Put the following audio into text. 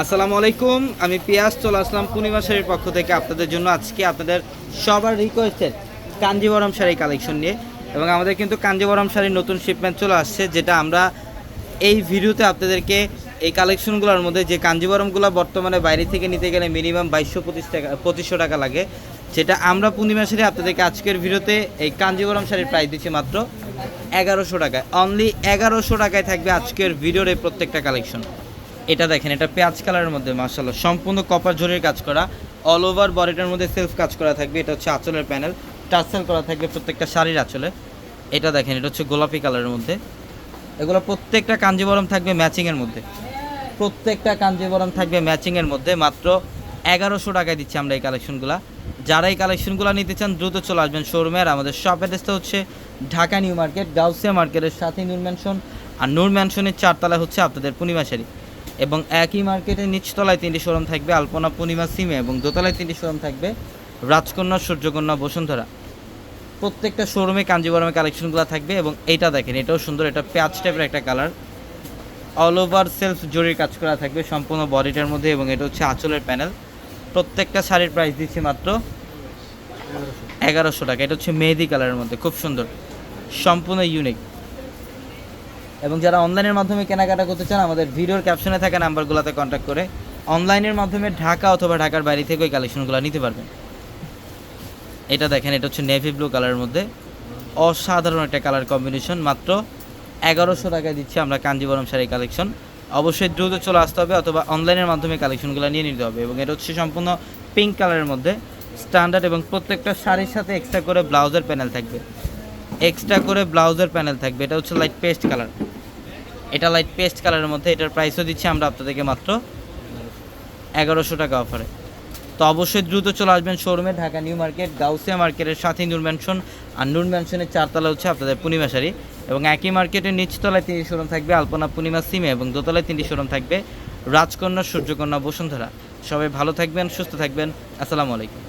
আসসালামু আলাইকুম, আমি পিয়াস চলে আসলাম পূর্ণিমা শাড়ির পক্ষ থেকে আপনাদের জন্য আজকে আপনাদের সবার রিকোয়েস্টেড কাঞ্জিবরম শাড়ি কালেকশন নিয়ে। এবং আমাদের কিন্তু কাঞ্জিবরম শাড়ির নতুন শিপমেন্ট চলে আসছে, যেটা আমরা এই ভিডিওতে আপনাদেরকে এই কালেকশনগুলোর মধ্যে যে কাঞ্জিবরমগুলো বর্তমানে বাইরে থেকে নিতে গেলে মিনিমাম বাইশশো পঁচিশ টাকা, পঁচিশশো টাকা লাগে, যেটা আমরা পূর্ণিমা শাড়ি আপনাদেরকে আজকের ভিডিওতে এই কাঞ্জিবরম শাড়ির প্রাইস দিচ্ছি মাত্র এগারোশো টাকায়। অনলি এগারোশো টাকায় থাকবে আজকের ভিডিওর এই প্রত্যেকটা কালেকশন এটা দেখেন, এটা পেঁয়াজ কালারের মধ্যে মার্শাল্লাহ সম্পূর্ণ কপার জরির কাজ করা অল ওভার বডিটার মধ্যে সেলফ কাজ করা থাকবে, এটা হচ্ছে আঁচলের প্যানেল টার্সেল করা থাকবে প্রত্যেকটা শাড়ির আঁচলে। এটা দেখেন, এটা হচ্ছে গোলাপি কালারের মধ্যে। এগুলো প্রত্যেকটা কাঞ্জিবরম থাকবে ম্যাচিংয়ের মধ্যে। প্রত্যেকটা কাঞ্জিবরম থাকবে ম্যাচিংয়ের মধ্যে, মাত্র এগারোশো টাকায় দিচ্ছি আমরা এই কালেকশনগুলো যারা এই কালেকশনগুলো নিতে চান, দ্রুত চলে আসবেন শোরুমে আর আমাদের শপ অ্যাড্রেসটা হচ্ছে ঢাকা নিউ মার্কেট, গাউসিয়া মার্কেটের সাথে নূর ম্যানশন আর নূর ম্যানশনের চারতলা হচ্ছে আপনাদের পূর্ণিমা শাড়ি। এবং একই মার্কেটের নিচতলায় তিনটি শোরুম থাকবে আলপনা পূর্ণিমা সিমে এবং দোতলায় তিনটি শোরুম থাকবে রাজকন্যা, সূর্যকন্যা, বসুন্ধরা। প্রত্যেকটা শোরুমে কাঞ্জিবরমের কালেকশনগুলো থাকবে এবং এইটা দেখেন, এটাও সুন্দর, এটা পেঁয়াজ টাইপের একটা কালার। অল ওভার সেলফ জরির কাজ করা থাকবে সম্পূর্ণ বডিটার মধ্যে এবং এটা হচ্ছে আঁচলের প্যানেল। প্রত্যেকটা শাড়ির প্রাইস দিচ্ছি মাত্র এগারোশো টাকা, এটা হচ্ছে মেহেদি কালারের মধ্যে, খুব সুন্দর। সম্পূর্ণ ইউনিক এবং যারা অনলাইনের মাধ্যমে কেনাকাটা করতে চান, আমাদের ভিডিওর ক্যাপশনে থাকা নাম্বারগুলোতে কন্ট্যাক্ট করে অনলাইনের মাধ্যমে ঢাকা অথবা ঢাকার বাইরে থেকে ওই কালেকশনগুলো নিতে পারবেন। এটা দেখেন, এটা হচ্ছে নেভি ব্লু কালারের মধ্যে। অসাধারণ একটা কালার কম্বিনেশন মাত্র এগারোশো টাকায় দিচ্ছি আমরা কাঞ্জিবরম শাড়ি কালেকশন অবশ্যই দ্রুত চলে আসতে হবে অথবা অনলাইনের মাধ্যমে কালেকশনগুলো নিয়ে নিতে হবে এবং এটা হচ্ছে সম্পূর্ণ পিঙ্ক কালারের মধ্যে। স্ট্যান্ডার্ড এবং প্রত্যেকটা শাড়ির সাথে এক্সট্রা করে ব্লাউজের প্যানেল থাকবে। এক্সট্রা করে ব্লাউজের প্যানেল থাকবে। এটা হচ্ছে লাইট পেস্ট কালার এটা লাইট পেস্ট কালারের মধ্যে, এটার প্রাইসও দিচ্ছি আমরা আপনাদেরকে মাত্র এগারোশো টাকা অফারে তো অবশ্যই দ্রুত চলে আসবেন শোরুমে ঢাকা নিউ মার্কেট, গাউসিয়া মার্কেটের সাথে নূর ম্যানশন আর নূর ম্যানশনের চারতলা হচ্ছে আপনাদের পূর্ণিমা শাড়ি। এবং একই মার্কেটের নিচতলায় তিনটি শোরুম থাকবে, আলপনা পূর্ণিমা সিমে, এবং দোতলায় তিনটি শোরুম থাকবে রাজকন্যা সূর্যকন্যা বসুন্ধরা। সবাই ভালো থাকবেন, সুস্থ থাকবেন, আসসালামু আলাইকুম।